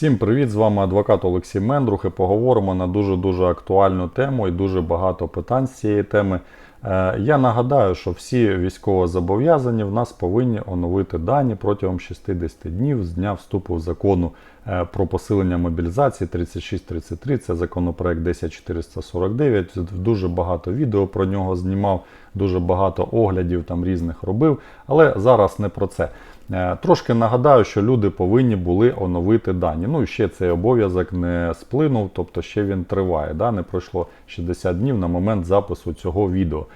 Всім привіт! З вами адвокат Олексій Мендрух і поговоримо на дуже-дуже актуальну тему і дуже багато питань з цієї теми. Е, Я нагадаю, що всі військовозобов'язані в нас повинні оновити дані протягом 60 днів з дня вступу в закону е, про посилення мобілізації 3633. Це законопроект 10449. Дуже багато відео про нього знімав, дуже багато оглядів там різних робив. Але зараз не про це. Е, Трошки нагадаю, що люди повинні були оновити дані. Ну і ще цей обов'язок не сплинув, тобто ще він триває. Да? Не пройшло 60 днів на момент запису цього відео.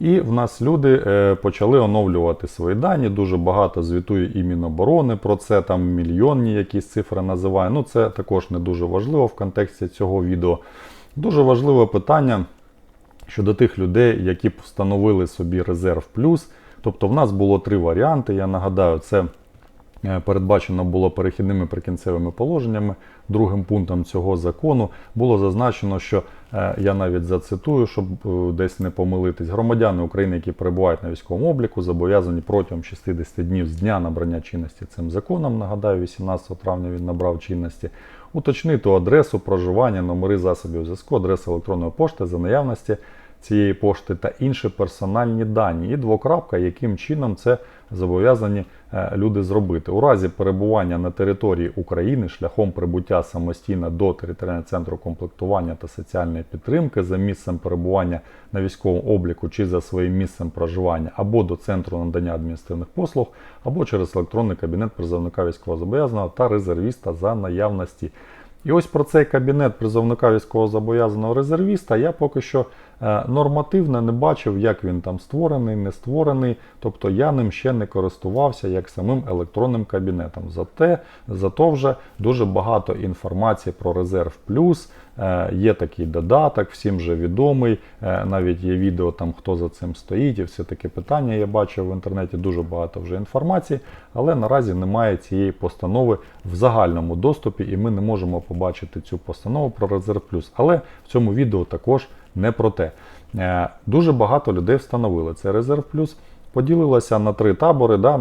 І в нас люди е, почали оновлювати свої дані. Дуже багато звітує і Міноборони про це, там мільйонні якісь цифри називає. Ну це також не дуже важливо в контексті цього відео. Дуже важливе питання щодо тих людей, які встановили собі резерв плюс. Тобто в нас було три варіанти. Я нагадаю, це е, передбачено було перехідними прикінцевими положеннями. Другим пунктом цього закону було зазначено, що е, я навіть зацитую, щоб е, десь не помилитись. Громадяни України, які перебувають на військовому обліку, зобов'язані протягом 60 днів з дня набрання чинності цим законом. Нагадаю, 18 травня він набрав чинності. Уточнити адресу проживання, номери засобів зв'язку, адресу електронної пошти за наявності цієї пошти та інші персональні дані. І двокрапка, яким чином це зобов'язані е, люди зробити. У разі перебування на території України шляхом прибуття самостійно до територіального центру комплектування та соціальної підтримки за місцем перебування на військовому обліку чи за своїм місцем проживання, або до центру надання адміністративних послуг, або через електронний кабінет призовника військовозобов'язаного та резервіста за наявності. І ось про цей кабінет призовника військовозобов'язаного резервіста я поки що нормативно не бачив, як він там створений, не створений. Тобто я ним ще не користувався як самим електронним кабінетом. Зате, зато вже дуже багато інформації про резерв плюс. Е, Є такий додаток, всім вже відомий. Е, Навіть є відео там, хто за цим стоїть, і все таке питання я бачив в інтернеті. Дуже багато вже інформації, але наразі немає цієї постанови в загальному доступі, і ми не можемо побачити цю постанову про резерв плюс. Але в цьому відео також не про те. Е, Дуже багато людей встановили цей резерв плюс. Поділилася на три табори, да,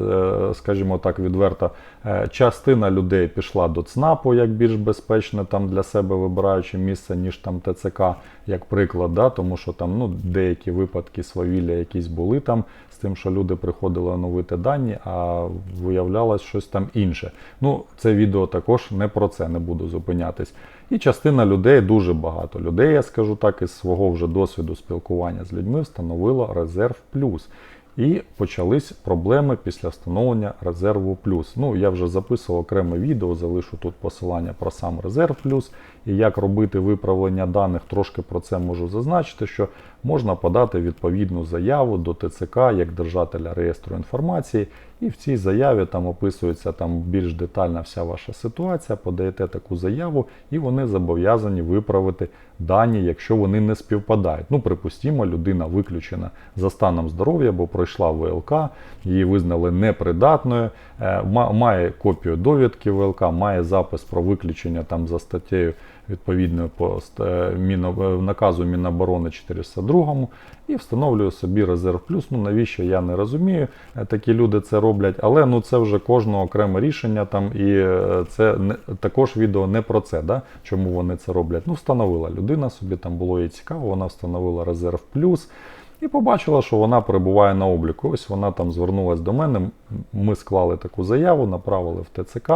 е, скажімо так, відверто. Е, Частина людей пішла до ЦНАПу як більш безпечне там для себе вибираючи місце, ніж там ТЦК, як приклад, да, тому що там ну, деякі випадки свавілля якісь були там з тим, що люди приходили оновити дані, а виявлялось щось там інше. Ну, це відео також не про це, не буду зупинятись. І частина людей, дуже багато людей, я скажу так, із свого вже досвіду спілкування з людьми встановило резерв плюс. І почались проблеми після встановлення резерву плюс. Ну, я вже записував окреме відео, залишу тут посилання про сам резерв плюс і як робити виправлення даних. Трошки про це можу зазначити, що можна подати відповідну заяву до ТЦК як держателя реєстру інформації. І в цій заяві там описується там більш детальна вся ваша ситуація, подаєте таку заяву, і вони зобов'язані виправити дані, якщо вони не співпадають. Ну, припустімо, людина виключена за станом здоров'я, бо пройшла ВЛК, її визнали непридатною, е, ма- має копію довідки ВЛК, має запис про виключення там за статтею відповідною по е, наказу Міноборони 402 і встановлюю собі резерв плюс. Ну навіщо я не розумію. Е, Такі люди це роблять, але ну це вже кожного окреме рішення там, і е, це не також відео не про це, да? чому вони це роблять. Ну, встановила людина собі, там було їй цікаво, вона встановила резерв плюс. І побачила, що вона перебуває на обліку. Ось вона там звернулася до мене. Ми склали таку заяву, направили в ТЦК.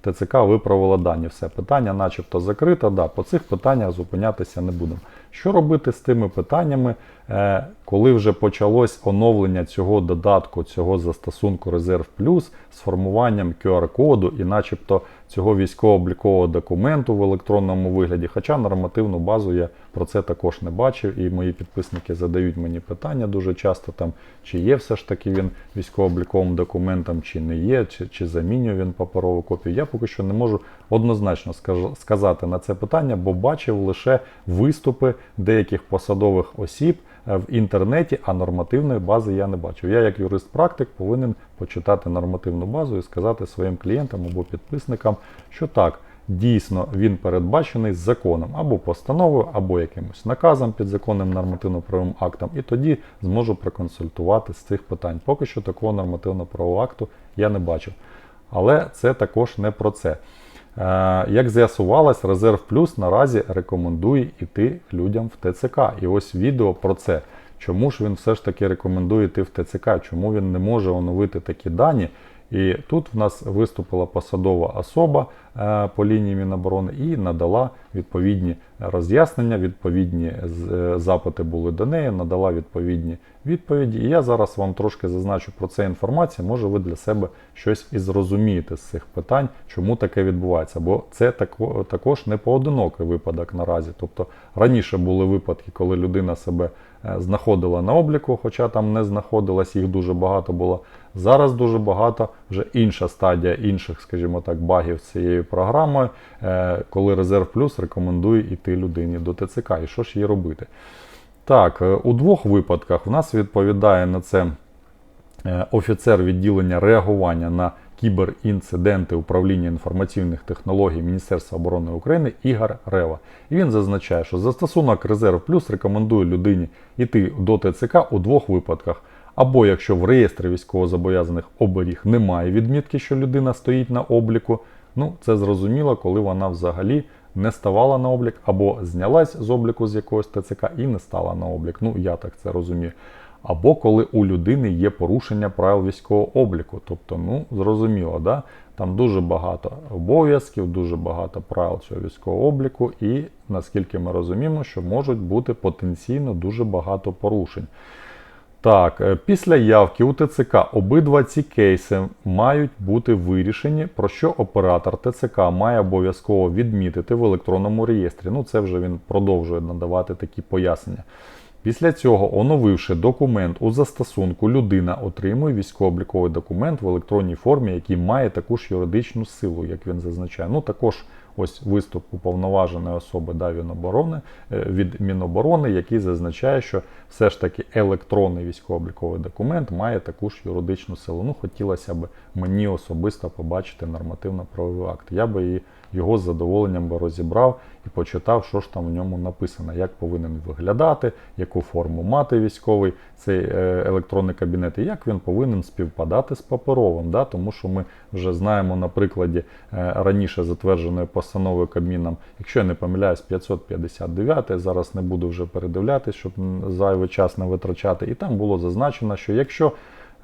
ТЦК виправила дані. Все питання, начебто, закрите. Да, по цих питаннях зупинятися не будемо. Що робити з тими питаннями, е, коли вже почалось оновлення цього додатку, цього застосунку Резерв Плюс з формуванням QR-коду і, начебто, цього військово-облікового документу в електронному вигляді. Хоча нормативну базу я про це також не бачив, і мої підписники задають мені питання дуже часто, там, чи є все ж таки він військово-обліковим документом, чи не є, чи, чи замінює він паперову копію. Я поки що не можу однозначно сказати на це питання, бо бачив лише виступи деяких посадових осіб е, в інтернеті, а нормативної бази я не бачив. Я, як юрист-практик, повинен почитати нормативну базу і сказати своїм клієнтам або підписникам, що так. Дійсно, він передбачений законом або постановою, або якимось наказом підзаконним нормативно-правовим актом, і тоді зможу проконсультувати з цих питань. Поки що такого нормативно-правового акту я не бачив. Але це також не про це. Е, Як з'ясувалось, резерв плюс наразі рекомендує йти людям в ТЦК. І ось відео про це. Чому ж він все ж таки рекомендує йти в ТЦК? Чому він не може оновити такі дані? І тут в нас виступила посадова особа е, по лінії Міноборони і надала відповідні роз'яснення, відповідні е, запити були до неї, надала відповідні відповіді. І я зараз вам трошки зазначу про це інформацію. Може, ви для себе щось і зрозумієте з цих питань, чому таке відбувається. Бо це також не поодинокий випадок наразі. Тобто раніше були випадки, коли людина себе е, знаходила на обліку, хоча там не знаходилась, їх дуже багато було. Зараз дуже багато вже інша стадія інших, скажімо так, багів цією програмою, е, коли резерв плюс рекомендує йти людині до ТЦК. І що ж їй робити? Так, е, у двох випадках в нас відповідає на це е, офіцер відділення реагування на кіберінциденти управління інформаційних технологій Міністерства оборони України Ігор Рева. І він зазначає, що застосунок Резерв Плюс рекомендує людині йти до ТЦК у двох випадках. Або якщо в реєстрі військовозобов'язаних оберіг немає відмітки, що людина стоїть на обліку, ну це зрозуміло, коли вона взагалі не ставала на облік, або знялась з обліку з якогось ТЦК і не стала на облік. Ну я так це розумію. Або коли у людини є порушення правил військового обліку. Тобто, ну зрозуміло, да? там дуже багато обов'язків, дуже багато правил цього військового обліку, і наскільки ми розуміємо, що можуть бути потенційно дуже багато порушень. Так, е, після явки у ТЦК обидва ці кейси мають бути вирішені, про що оператор ТЦК має обов'язково відмітити в електронному реєстрі. Ну, це вже він продовжує надавати такі пояснення. Після цього, оновивши документ у застосунку, людина отримує військово-обліковий документ в електронній формі, який має таку ж юридичну силу, як він зазначає. Ну також ось виступ уповноваженої особи да, Міноборони, е, від Міноборони, який зазначає, що все ж таки електронний військово-обліковий документ має таку ж юридичну силу. Ну, хотілося б мені особисто побачити нормативно-правовий акт. Я би і його з задоволенням розібрав і почитав, що ж там в ньому написано, як повинен виглядати, яку форму мати військовий цей е, електронний кабінет, і як він повинен співпадати з паперовим. Да? Тому що ми вже знаємо на прикладі е, раніше затвердженої постанови Кабміном, якщо я не помиляюсь, 559, зараз не буду вже передивлятись, щоб зайвий час не витрачати. І там було зазначено, що якщо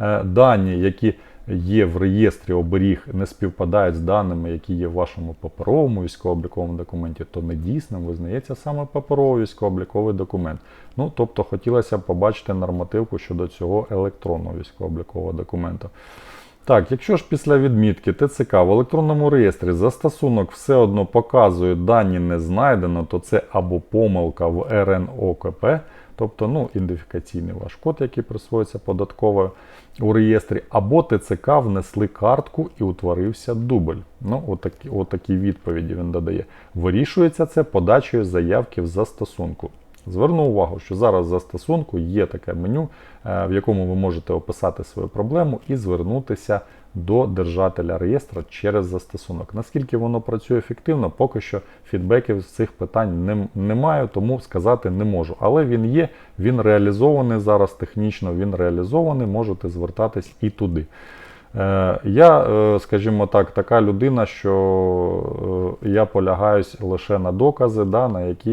е, дані, які є в реєстрі оберіг, не співпадають з даними, які є в вашому паперовому військово-обліковому документі, то недійсним визнається саме паперовий військово-обліковий документ. Ну, тобто хотілося б побачити нормативку щодо цього електронного військово-облікового документу. Так, якщо ж після відмітки ТЦК в електронному реєстрі застосунок все одно показує дані не знайдено, то це або помилка в РНОКП, тобто ну, ідентифікаційний ваш код, який присвоюється податковою у реєстрі, або ТЦК внесли картку і утворився дубль. Ну, отакі, отакі відповіді він додає. Вирішується це подачею заявки в застосунку. Зверну увагу, що зараз в застосунку є таке меню, е, в якому ви можете описати свою проблему і звернутися до держателя реєстра через застосунок. Наскільки воно працює ефективно, поки що фідбеків з цих питань не, немає, тому сказати не можу. Але він є, він реалізований зараз технічно, він реалізований, можете звертатись і туди. Е, Я, е, скажімо так, така людина, що е, я полягаюсь лише на докази, да, на які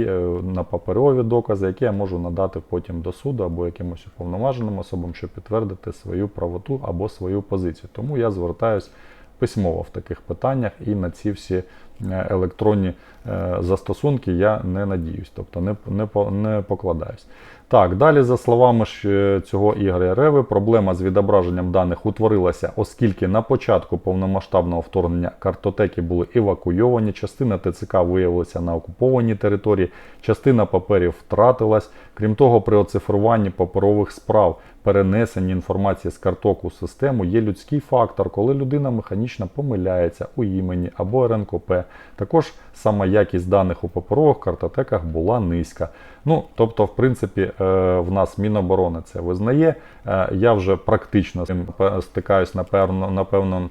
на паперові докази, які я можу надати потім до суду або якимось уповноваженим особам, щоб підтвердити свою правоту або свою позицію. Тому я звертаюсь письмово в таких питаннях і на ці всі електронні застосунки я не надіюсь, тобто не, не, не покладаюсь. Так, далі, за словами е, цього Ігоря Реви, проблема з відображенням даних утворилася, оскільки на початку повномасштабного вторгнення картотеки були евакуйовані, частина ТЦК виявилася на окупованій території, частина паперів втратилась. Крім того, при оцифруванні паперових справ, перенесенні інформації з карток у систему є людський фактор, коли людина механічно помиляється у імені або РНКП. Також сама якість даних у паперових картотеках була низька. Ну, тобто, в принципі, е, в нас Міноборони це визнає. Е, Я вже практично з цим стикаюсь, напевно, напевно,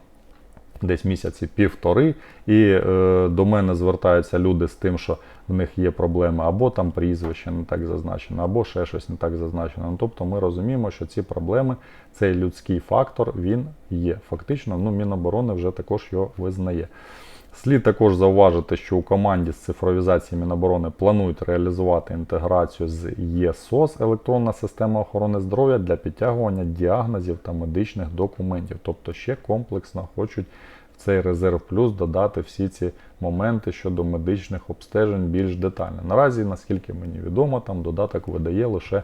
десь місяці півтори, і е, до мене звертаються люди з тим, що в них є проблеми, або там прізвище не так зазначено, або ще щось не так зазначено. Ну, тобто ми розуміємо, що ці проблеми, цей людський фактор, він є. Фактично, ну, Міноборони вже також його визнає. Слід також зауважити, що у команді з цифровізації Міноборони планують реалізувати інтеграцію з ЄСОС електронна система охорони здоров'я для підтягування діагнозів та медичних документів. Тобто ще комплексно хочуть в цей резерв плюс додати всі ці моменти щодо медичних обстежень більш детально. Наразі, наскільки мені відомо, там додаток видає лише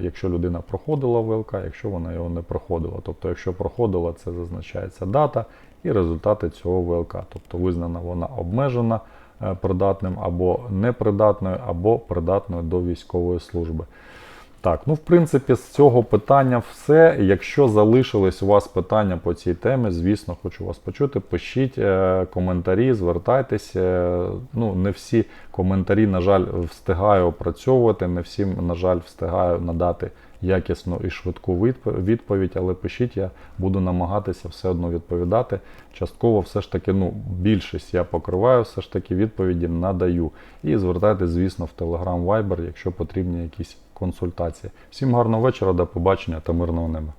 якщо людина проходила ВЛК, якщо вона його не проходила. Тобто, якщо проходила, це зазначається дата і результати цього ВЛК. Тобто визнана вона обмежена е, придатним або непридатною, або придатною до військової служби. Так, ну в принципі, з цього питання все. Якщо залишились у вас питання по цій темі, звісно, хочу вас почути. Пишіть е, коментарі, звертайтеся. Е, ну, не всі коментарі, на жаль, встигаю опрацьовувати, не всім, на жаль, встигаю надати якісну і швидку відповідь, але пишіть, я буду намагатися все одно відповідати. Частково все ж таки, ну, більшість я покриваю, все ж таки відповіді надаю. І звертайтесь, звісно, в Telegram Viber, якщо потрібні якісь консультації. Всім гарного вечора, до побачення та мирного неба.